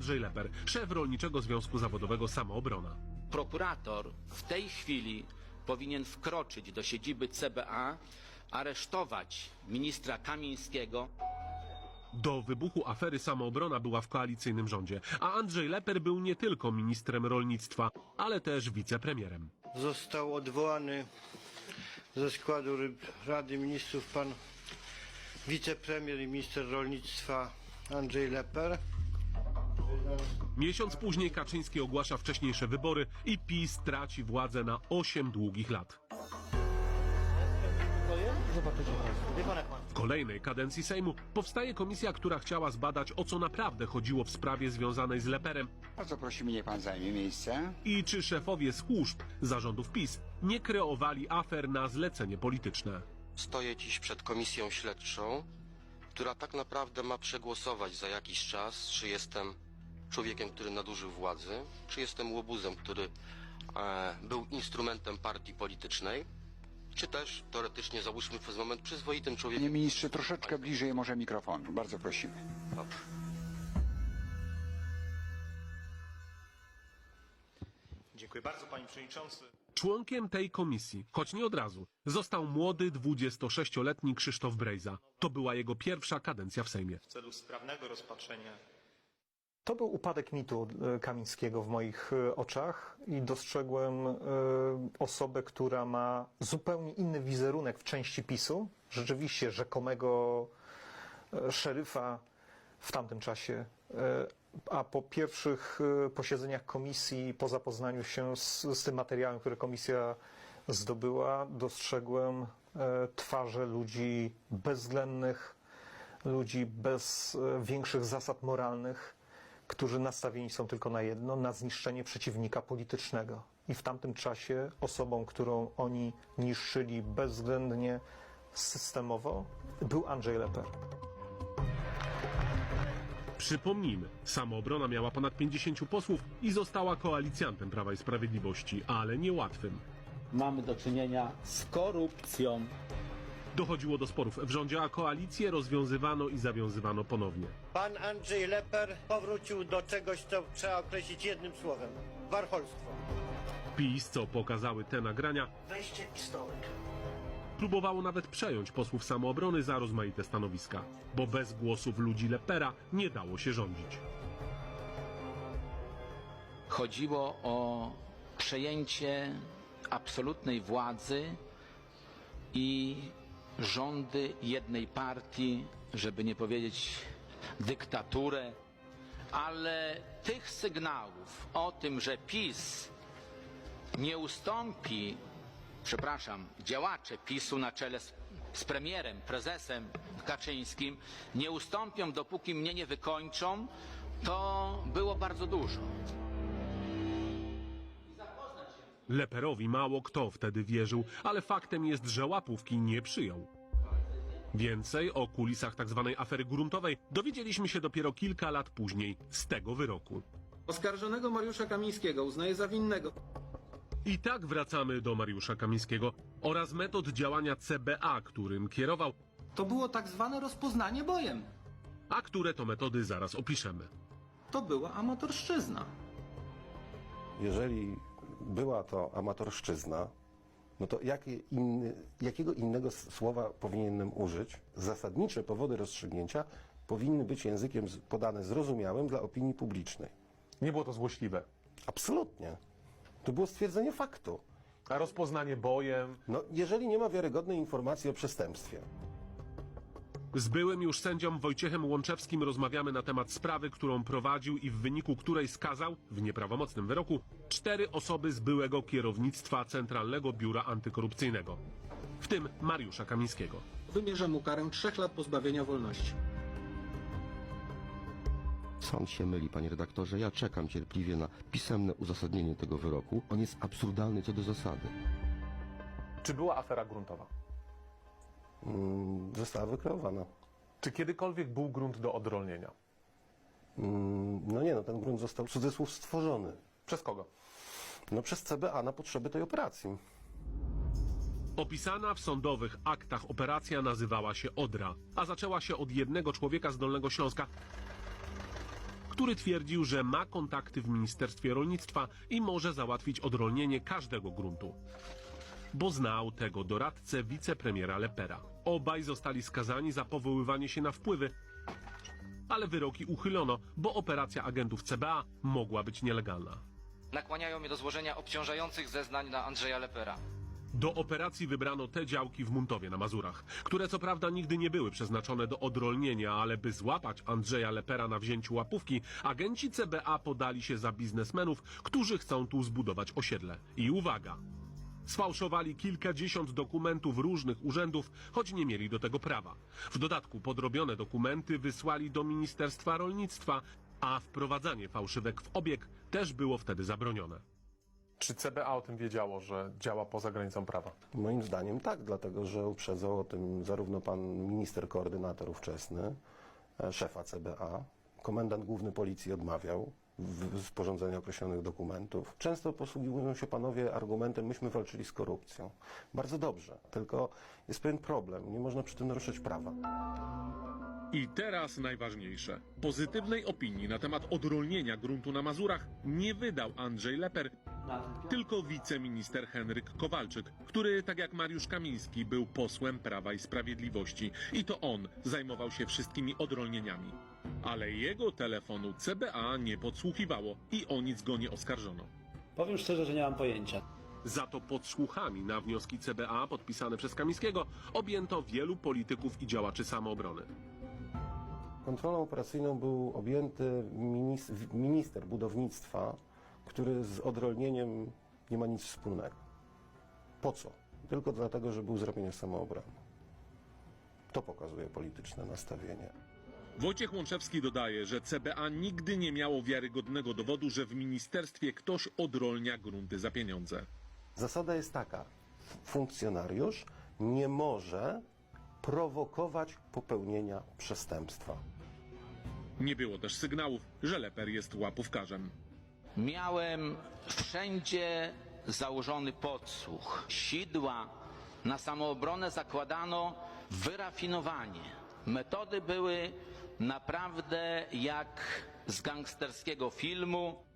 Andrzej Leper, szef Rolniczego Związku Zawodowego Samoobrona. Prokurator w tej chwili powinien wkroczyć do siedziby CBA, aresztować ministra Kamińskiego, Do wybuchu afery Samoobrona była w koalicyjnym rządzie, a Andrzej Leper był nie tylko ministrem rolnictwa, ale też wicepremierem. Został odwołany ze składu Rady Ministrów pan wicepremier i minister rolnictwa Andrzej Leper. Miesiąc później Kaczyński ogłasza wcześniejsze wybory i PiS traci władzę na 8 długich lat. W kolejnej kadencji Sejmu powstaje komisja, która chciała zbadać, o co naprawdę chodziło w sprawie związanej z Leperem Bardzo prosimy, niech pan zajmie miejsce. i czy szefowie służb zarządów PiS nie kreowali afer na zlecenie polityczne. Stoję dziś przed komisją śledczą, która tak naprawdę ma przegłosować za jakiś czas, czy jestem człowiekiem, który nadużył władzy, czy jestem łobuzem, który e, był instrumentem partii politycznej, czy też teoretycznie, załóżmy przez moment, przyzwoitym Panie człowiekiem. ministrze, troszeczkę bliżej może mikrofonu. Bardzo prosimy. Dobrze. Dziękuję bardzo, panie przewodniczący. Członkiem tej komisji, choć nie od razu, został młody 26-letni Krzysztof Brejza. To była jego pierwsza kadencja w Sejmie. W celu sprawnego rozpatrzenia To był upadek mitu e, Kamińskiego w moich e, oczach i dostrzegłem e, osobę, która ma zupełnie inny wizerunek w części PiSu. Rzeczywiście rzekomego szeryfa w tamtym czasie. A po pierwszych posiedzeniach komisji, po zapoznaniu się z, z tym materiałem, który komisja zdobyła, dostrzegłem twarze ludzi bezwzględnych, ludzi bez większych zasad moralnych, którzy nastawieni są tylko na jedno, na zniszczenie przeciwnika politycznego. I w tamtym czasie osobą, którą oni niszczyli bezwzględnie, systemowo, był Andrzej Leper. Przypomnijmy, samoobrona miała ponad 50 posłów i została koalicjantem Prawa i Sprawiedliwości, ale niełatwym. mamy do czynienia z korupcją. Dochodziło do sporów w rządzie, a koalicje rozwiązywano i zawiązywano ponownie. Pan Andrzej Leper powrócił do czegoś, co trzeba określić jednym słowem. Warcholstwo. PiS, co pokazały te nagrania, Weźcie pistolet. próbowało nawet przejąć posłów samoobrony za rozmaite stanowiska, bo bez głosów ludzi Lepera nie dało się rządzić. Chodziło o przejęcie absolutnej władzy i rządy jednej partii, żeby nie powiedzieć dyktaturę, ale tych sygnałów o tym, że PiS nie ustąpi, przepraszam, działacze PiSu na czele z, z premierem, prezesem Kaczyńskim nie ustąpią, dopóki mnie nie wykończą, to było bardzo dużo. Leperowi mało kto wtedy wierzył, ale faktem jest, że łapówki nie przyjął. Więcej o kulisach tzw. afery gruntowej dowiedzieliśmy się dopiero kilka lat później z tego wyroku. Oskarżonego Mariusza Kamińskiego uznaje za winnego. I tak wracamy do Mariusza Kamińskiego oraz metod działania CBA, którym kierował, To było tak zwane rozpoznanie bojem. a które to metody zaraz opiszemy. To była amatorszczyzna. Jeżeli była to amatorszczyzna, no to jakie inny, jakiego innego słowa powinienem użyć? Zasadnicze powody rozstrzygnięcia powinny być językiem podane zrozumiałym dla opinii publicznej. Nie było to złośliwe. Absolutnie. To było stwierdzenie faktu. A rozpoznanie bojem. No, jeżeli nie ma wiarygodnej informacji o przestępstwie, Z byłym już sędzią Wojciechem Łączewskim rozmawiamy na temat sprawy, którą prowadził i w wyniku której skazał, w nieprawomocnym wyroku, cztery osoby z byłego kierownictwa Centralnego Biura Antykorupcyjnego. W tym Mariusza Kamińskiego. Wymierza mu karę trzech lat pozbawienia wolności. Sąd się myli, panie redaktorze. Ja czekam cierpliwie na pisemne uzasadnienie tego wyroku. On jest absurdalny co do zasady. Czy była afera gruntowa? Mm, została wykreowana. Czy kiedykolwiek był grunt do odrolnienia? Mm, No nie, no ten grunt został cudzysłów stworzony. Przez kogo? No przez CBA na potrzeby tej operacji. Opisana w sądowych aktach operacja nazywała się Odra, a zaczęła się od jednego człowieka z Dolnego Śląska, który twierdził, że ma kontakty w Ministerstwie Rolnictwa i może załatwić odrolnienie każdego gruntu. Bo znał tego doradcę wicepremiera Lepera. Obaj zostali skazani za powoływanie się na wpływy, ale wyroki uchylono, bo operacja agentów CBA mogła być nielegalna. Nakłaniają mnie do złożenia obciążających zeznań na Andrzeja Lepera. Do operacji wybrano te działki w Muntowie na Mazurach, które co prawda nigdy nie były przeznaczone do odrolnienia, ale by złapać Andrzeja Lepera na wzięciu łapówki, agenci CBA podali się za biznesmenów, którzy chcą tu zbudować osiedle. I uwaga! Sfałszowali kilkadziesiąt dokumentów różnych urzędów, choć nie mieli do tego prawa. W dodatku podrobione dokumenty wysłali do Ministerstwa Rolnictwa, a wprowadzanie fałszywek w obieg też było wtedy zabronione. Czy CBA o tym wiedziało, że działa poza granicą prawa? Moim zdaniem tak, dlatego że uprzedzał o tym zarówno pan minister koordynator ówczesny, e, szefa CBA, komendant główny policji odmawiał w- sporządzenia określonych dokumentów. Często posługują się panowie argumentem, myśmy walczyli z korupcją. Bardzo dobrze, tylko jest pewien problem, nie można przy tym naruszać prawa. I teraz najważniejsze. Pozytywnej opinii na temat odrolnienia gruntu na Mazurach nie wydał Andrzej Leper, tylko wiceminister Henryk Kowalczyk, który, tak jak Mariusz Kamiński, był posłem Prawa i Sprawiedliwości. I to on zajmował się wszystkimi odrolnieniami. Ale jego telefonu CBA nie podsłuchiwało i o nic go nie oskarżono. Powiem szczerze, że nie mam pojęcia. Za to podsłuchami na wnioski CBA podpisane przez Kamińskiego objęto wielu polityków i działaczy samoobrony. Kontrolą operacyjną był objęty minis- minister budownictwa, który z odrolnieniem nie ma nic wspólnego. Po co? Tylko dlatego, że był z ramienia samoobrony. To pokazuje polityczne nastawienie. Wojciech Łączewski dodaje, że CBA nigdy nie miało wiarygodnego dowodu, że w ministerstwie ktoś odrolnia grunty za pieniądze. Zasada jest taka: funkcjonariusz nie może prowokować popełnienia przestępstwa. Nie było też sygnałów, że Leper jest łapówkarzem. Miałem wszędzie założony podsłuch. Sidła na samoobronę zakładano wyrafinowanie. Metody były naprawdę jak z gangsterskiego filmu.